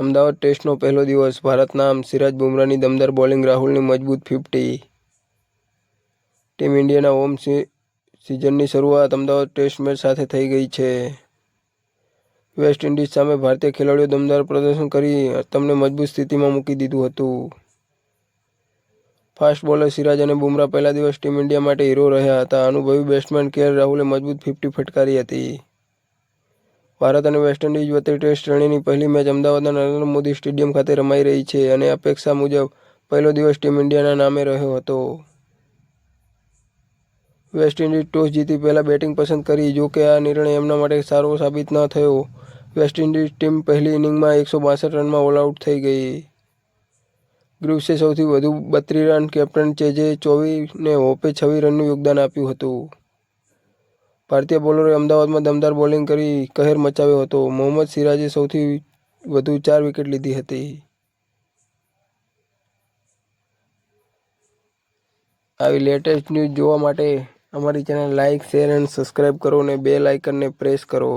અમદાવાદ ટેસ્ટનો પહેલો દિવસ. ભારતના આમ સિરાજ બુમરાહની દમદાર બોલિંગ, રાહુલની મજબૂત ફિફ્ટી. ટીમ ઇન્ડિયાના હોમ સિઝનની શરૂઆત અમદાવાદ ટેસ્ટ મેચ સાથે થઈ ગઈ છે. વેસ્ટ ઇન્ડિઝ સામે ભારતીય ખેલાડીઓ દમદાર પ્રદર્શન કરી તમને મજબૂત સ્થિતિમાં મૂકી દીધું હતું. ફાસ્ટ બોલર સિરાજ અને બુમરાહ પહેલા દિવસ ટીમ ઇન્ડિયા માટે હીરો રહ્યા હતા. અનુભવી બેટ્સમેન કે રાહુલે મજબૂત ફિફ્ટી ફટકારી હતી. ભારત અને વેસ્ટ ઇન્ડિઝ વચ્ચે ટેસ્ટ શ્રેણીની પહેલી મેચ અમદાવાદના નરેન્દ્ર મોદી સ્ટેડિયમ ખાતે રમાઈ રહી છે અને અપેક્ષા મુજબ પહેલો દિવસ ટીમ ઇન્ડિયાના નામે રહ્યો હતો. વેસ્ટ ઇન્ડિઝ ટોસ જીતી પહેલાં બેટિંગ પસંદ કરી, જો કે આ નિર્ણય એમના માટે સારો સાબિત ન થયો. વેસ્ટ ઇન્ડિઝ ટીમ પહેલી ઇનિંગમાં એકસો બાસઠ રનમાં ઓલ આઉટ થઈ ગઈ. ગ્રુવ્સે સૌથી વધુ બત્રીસ રન કેપ્ટન ચેજે ચોવીસ ને હોપે છવ્વીસ રનનું યોગદાન આપ્યું હતું. ભારતીય બોલરોએ અમદાવાદમાં દમદાર બોલિંગ કરી કહેર મચાવ્યો હતો. મોહમ્મદ સિરાજે સૌથી વધુ ચાર વિકેટ લીધી હતી. આવી લેટેસ્ટ ન્યૂઝ જોવા માટે અમારી channel like share and subscribe કરો અને બેલ આઇકનને પ્રેસ કરો.